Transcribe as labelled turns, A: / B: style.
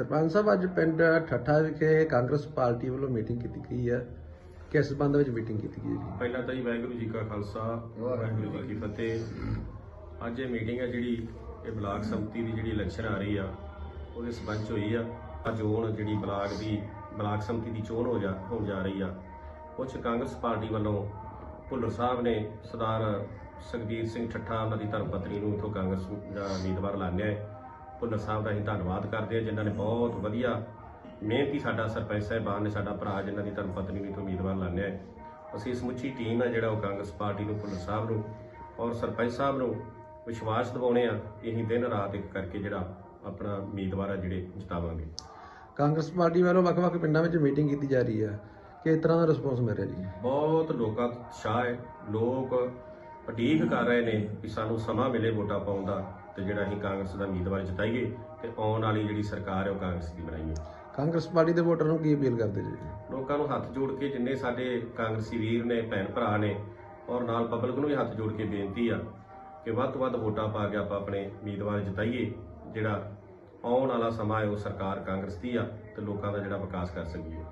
A: ਸਰਪੰਚ ਸਾਹਿਬ ਅੱਜ ਪਿੰਡ ਠੱਠਾ ਵਿਖੇ ਕਾਂਗਰਸ ਪਾਰਟੀ ਵੱਲੋਂ ਮੀਟਿੰਗ ਕੀਤੀ ਗਈ ਹੈ। ਕਿਸ ਸੰਬੰਧ ਵਿੱਚ ਮੀਟਿੰਗ ਕੀਤੀ ਗਈ ਹੈ ਜੀ?
B: ਪਹਿਲਾਂ ਤਾਂ ਜੀ ਵਾਹਿਗੁਰੂ ਜੀ ਕਾ ਖਾਲਸਾ ਵਾਹਿਗੁਰੂ ਜੀ ਕੀ ਫਤਿਹ। ਅੱਜ ਇਹ ਮੀਟਿੰਗ ਹੈ ਜਿਹੜੀ ਇਹ ਬਲਾਕ ਸੰਮਤੀ ਦੀ ਜਿਹੜੀ ਇਲੈਕਸ਼ਨ ਆ ਰਹੀ ਆ ਉਹਦੇ ਸਬੰਧ 'ਚ ਹੋਈ ਆ। ਅੱਜ ਚੋਣ ਜਿਹੜੀ ਬਲਾਕ ਦੀ ਬਲਾਕ ਸੰਮਤੀ ਦੀ ਚੋਣ ਹੋ ਜਾ ਹੋਣ ਜਾ ਰਹੀ ਆ। ਕੁਝ ਕਾਂਗਰਸ ਪਾਰਟੀ ਵੱਲੋਂ ਭੁੱਲਰ ਸਾਹਿਬ ਨੇ ਸਰਦਾਰ ਸੁਖਬੀਰ ਸਿੰਘ ਠੱਠਾ ਉਹਨਾਂ ਦੀ ਧਰਮ ਪਤਨੀ ਨੂੰ ਇਥੋਂ ਕਾਂਗਰਸ ਦਾ ਉਮੀਦਵਾਰ ਲਾਣਿਆ ਹੈ। ਭੁੱਲਰ ਸਾਹਿਬ ਦਾ ਅਸੀਂ ਧੰਨਵਾਦ ਕਰਦੇ ਹਾਂ ਜਿਨ੍ਹਾਂ ਨੇ ਬਹੁਤ ਵਧੀਆ ਮਿਹਨਤੀ ਸਾਡਾ ਸਰਪੰਚ ਸਾਹਿਬਾਨ ਨੇ ਸਾਡਾ ਭਰਾ ਜਿਨ੍ਹਾਂ ਦੀ ਧਰਮ ਪਤਨੀ ਨੂੰ ਇਥੋਂ ਉਮੀਦਵਾਰ ਲਾਣਿਆ ਹੈ। ਅਸੀਂ ਸਮੁੱਚੀ ਟੀਮ ਹੈ ਜਿਹੜਾ ਉਹ ਕਾਂਗਰਸ ਪਾਰਟੀ ਨੂੰ ਭੁੱਲਰ ਸਾਹਿਬ ਨੂੰ ਔਰ ਸਰਪੰਚ ਸਾਹਿਬ ਨੂੰ ਵਿਸ਼ਵਾਸ ਦਿਵਾਉਣੇ ਆ ਕਿ ਅਸੀਂ ਦਿਨ ਰਾਤ ਇੱਕ ਕਰਕੇ ਜਿਹੜਾ ਆਪਣਾ ਉਮੀਦਵਾਰ ਆ ਜਿਹੜੇ ਜਿਤਾਵਾਂਗੇ।
A: ਕਾਂਗਰਸ ਪਾਰਟੀ ਵੱਲੋਂ ਵੱਖ-ਵੱਖ ਪਿੰਡਾਂ ਵਿੱਚ ਮੀਟਿੰਗ ਕੀਤੀ ਜਾ ਰਹੀ ਹੈ। ਕਿਸ ਤਰ੍ਹਾਂ ਦਾ ਰਿਸਪੌਂਸ ਮਿਲ ਰਿਹਾ ਜੀ?
B: ਬਹੁਤ ਲੋਕਾਂ ਦਾ ਉਤਸ਼ਾਹ ਹੈ। ਲੋਕ ਉਡੀਕ ਕਰ ਰਹੇ ਨੇ ਕਿ ਸਾਨੂੰ ਸਮਾਂ ਮਿਲੇ ਵੋਟਾਂ ਪਾਉਣ ਦਾ ਤੇ ਜਿਹੜਾ ਅਸੀਂ ਕਾਂਗਰਸ ਦਾ ਉਮੀਦਵਾਰ ਜਿਤਾਈਏ ਤੇ ਆਉਣ ਵਾਲੀ ਜਿਹੜੀ ਸਰਕਾਰ ਹੈ ਉਹ ਕਾਂਗਰਸ ਦੀ ਬਣਾਈਏ।
A: ਕਾਂਗਰਸ ਪਾਰਟੀ ਦੇ ਵੋਟਰਾਂ ਨੂੰ ਕੀ ਅਪੀਲ ਕਰਦੇ ਜੀ?
B: ਲੋਕਾਂ ਨੂੰ ਹੱਥ ਜੋੜ ਕੇ ਜਿੰਨੇ ਸਾਡੇ ਕਾਂਗਰਸੀ ਵੀਰ ਨੇ ਭੈਣ ਭਰਾ ਨੇ ਔਰ ਨਾਲ ਪਬਲਿਕ ਨੂੰ ਵੀ ਹੱਥ ਜੋੜ ਕੇ ਬੇਨਤੀ ਆ ਕਿ ਵੱਧ ਤੋਂ ਵੱਧ ਵੋਟਾਂ ਪਾ ਕੇ ਆਪਾਂ ਆਪਣੇ ਉਮੀਦਵਾਰ ਜਿਤਾਈਏ। ਜਿਹੜਾ ਆਉਣ ਵਾਲਾ ਸਮਾਂ ਹੈ ਉਹ ਸਰਕਾਰ ਕਾਂਗਰਸ ਦੀ ਆ ਤੇ ਲੋਕਾਂ ਦਾ ਜਿਹੜਾ ਵਿਕਾਸ ਕਰ ਸਕੀਏ